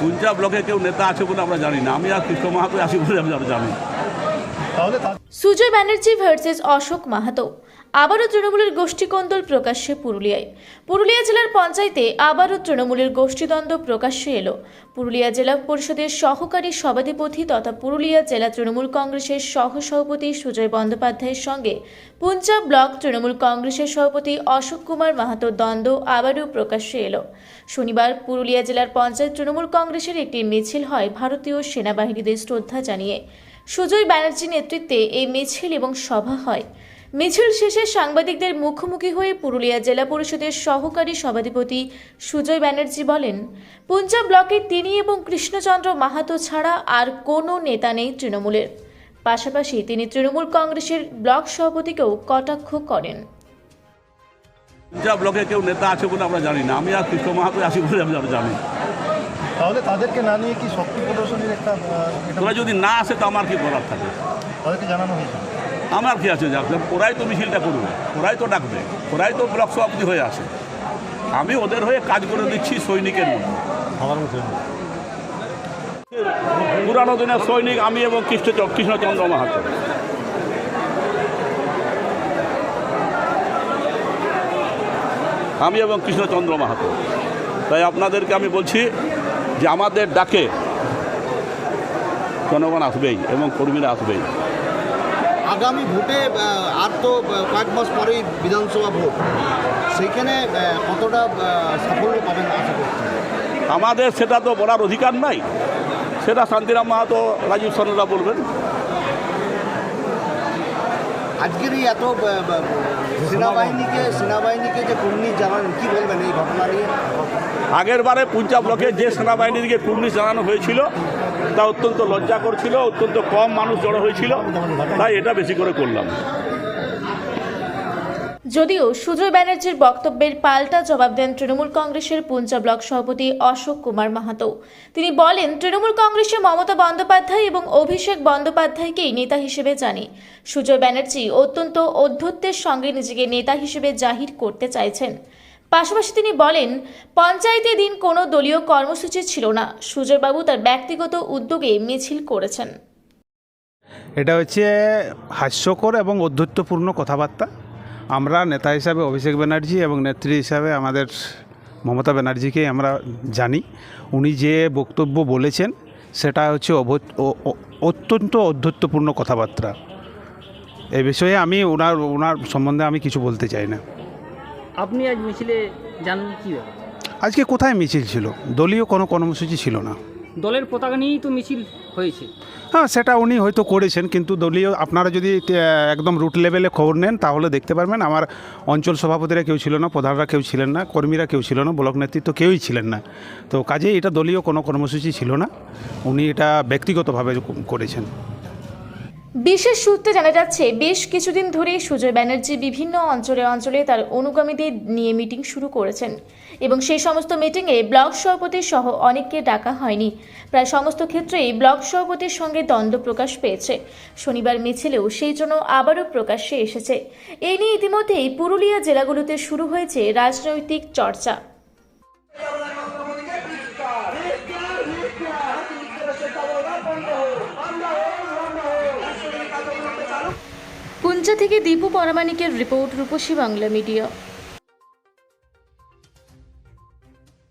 পুঞ্জা ব্লকে কেউ নেতা আছে বলে আমরা জানি না। আমি আর কৃষ্ণ মাহাতো আছি বলে আমরা জানি সুজয় ব্যানার্জি ভার্সেস অশোক মাহাতো। আবারও তৃণমূলের গোষ্ঠীকন্দল প্রকাশ্যে পুরুলিয়ায়। পুরুলিয়া জেলার পঞ্চায়েতে আবারও তৃণমূলের গোষ্ঠীদ্বন্দ্ব প্রকাশ্যে এলো। পুরুলিয়া জেলা পরিষদের সহকারী সভাধিপতি তথা পুরুলিয়া জেলা তৃণমূল কংগ্রেসের সহসভাপতি সুজয় বন্দ্যোপাধ্যায়ের সঙ্গে পুঞ্জাব ব্লক তৃণমূল কংগ্রেসের সভাপতি অশোক কুমার মাহাতো দ্বন্দ্ব আবারও প্রকাশ্যে এলো। শনিবার পুরুলিয়া জেলার পঞ্চায়েত তৃণমূল কংগ্রেসের একটি মিছিল হয় ভারতীয় সেনাবাহিনীদের শ্রদ্ধা জানিয়ে। সুজয় ব্যানার্জি নেতৃত্বে এই মিছিল এবং সভা হয়। মিছিল শেষে সাংবাদিকদের মুখোমুখি হয়ে পুরুলিয়া জেলা পরিষদের সহকারী সভাধিপতি সুজয় ব্যানার্জি বলেন, পুঞ্জাব ব্লকে তিনি এবং কৃষ্ণচন্দ্র মাহাতো ছাড়া আর কোনো নেতা নেই তৃণমূলের। পাশাপাশি তিনি তৃণমূল কংগ্রেসের ব্লক সভাপতিকেও কটাক্ষ করেন। পুঞ্জা ব্লকে কেউ নেতা আছে বলে আমরা জানি না। আমি আর কৃষ্ণ মাহাতো আছি বলে আমি জানি। তাহলে তাদেরকে না নিয়ে কি শক্তি প্রদর্শনীর একটা তোরা যদি না আসে তো আমার কি করার থাকে? তাদেরকে জানানো হয়েছে। আমার কি আছে? ওরাই তো মিছিলটা করবে ওরাই তো ডাকবে ওরাই তো ব্লক সভাপতি হয়ে আসে। আমি ওদের হয়ে কাজ করে দিচ্ছি সৈনিকের মতো। পুরানো দিনের সৈনিক আমি এবং কৃষ্ণ কৃষ্ণচন্দ্র মাহাতো। আমি এবং কৃষ্ণচন্দ্র মাহাতো। তাই আপনাদেরকে আমি বলছি যে আমাদের ডাকে জনগণ আসবেই এবং কর্মীরা আসবেই। আগামী ভোটে আর তো কয়েক মাস পরেই বিধানসভা ভোট। সেইখানে কতটা সাফল্য পাবেন আশা করছেন? আমাদের সেটা তো বলার অধিকার নাই। সেটা শান্তিরাম মাহাতো রাজীব সরলা বলবেন। আজকের এই এত সেনাবাহিনীকে সেনাবাহিনীকে যে কুর্নি জানালেন, কি বলবেন এই ঘটনা নিয়ে? আগের বারে ব্লকে যে সেনাবাহিনীকে কুর্নিশ জানানো হয়েছিল, তা অত্যন্ত লজ্জা করছিল অত্যন্ত কম মানুষ জড়ো হয়েছিল, তাই এটা বেশি করে করলাম। যদিও সুজয় ব্যানার্জির বক্তব্যের পাল্টা জবাব দেন তৃণমূল কংগ্রেসের পুঞ্জা ব্লক সভাপতি অশোক কুমার মাহাতো। তিনি বলেন, তৃণমূল কংগ্রেসে মমতা বন্দ্যোপাধ্যায় এবং অভিষেক বন্দ্যোপাধ্যায়কেই নেতা হিসেবে জানি। সুজয় ব্যানার্জি অত্যন্ত অধ্যত্বের সঙ্গে নিজেকে নেতা হিসেবে জাহির করতে চাইছেন। পাশাপাশি তিনি বলেন, পঞ্চায়েতে দিন কোনো দলীয় কর্মসূচি ছিল না। সুজয়বাবু তার ব্যক্তিগত উদ্যোগে মিছিল করেছেন। এটা হচ্ছে হাস্যকর এবং অধ্যত্বপূর্ণ কথাবার্তা। আমরা নেতা হিসাবে অভিষেক ব্যানার্জি এবং নেত্রী হিসাবে আমাদের মমতা ব্যানার্জিকে আমরা জানি। উনি যে বক্তব্য বলেছেন সেটা হচ্ছে অত্যন্ত অধ্যত্বপূর্ণ কথাবার্তা। এ বিষয়ে আমি ওনার ওনার সম্বন্ধে আমি কিছু বলতে চাই না। আপনি আজ মিছিলে জানেন কী আজকে কোথায় মিছিল ছিল? দলীয় কোনো কর্মসূচি ছিল না। দলের পতাকা নিয়েই তো মিছিল হয়েছে। হ্যাঁ সেটা উনি হয়তো করেছেন, কিন্তু দলীয় আপনারা যদি একদম রুট লেভেলে খবর নেন, তাহলে দেখতে পারবেন আমার অঞ্চল সভাপতিরা কেউ ছিল না, প্রধানরা কেউ ছিলেন না, কর্মীরা কেউ ছিল না, ব্লক নেতৃত্ব কেউই ছিলেন না। তো কাজে এটা দলীয় কোনো কর্মসূচি ছিল না। উনি এটা ব্যক্তিগতভাবে করেছেন। বিশেষ সূত্রে জানা যাচ্ছে, বেশ কিছুদিন ধরে সুজয় ব্যানার্জি বিভিন্ন অঞ্চলে অঞ্চলে তার অনুগামীদের নিয়ে মিটিং শুরু করেছেন। এবং সেই সমস্ত মিটিংয়ে ব্লক সভাপতি সহ অনেককে ডাকা হয়নি। প্রায় সমস্ত ক্ষেত্রেই ব্লক সভাপতির সঙ্গে দ্বন্দ্ব প্রকাশ পেয়েছে। শনিবার মিছিলেও সেই জন্য আবারও প্রকাশ্যে এসেছে। এই নিয়ে ইতিমধ্যেই পুরুলিয়া জেলাগুলোতে শুরু হয়েছে রাজনৈতিক চর্চা। পুঞ্জা থেকে দীপু পরামানিকের রিপোর্ট রূপসী বাংলা মিডিয়া।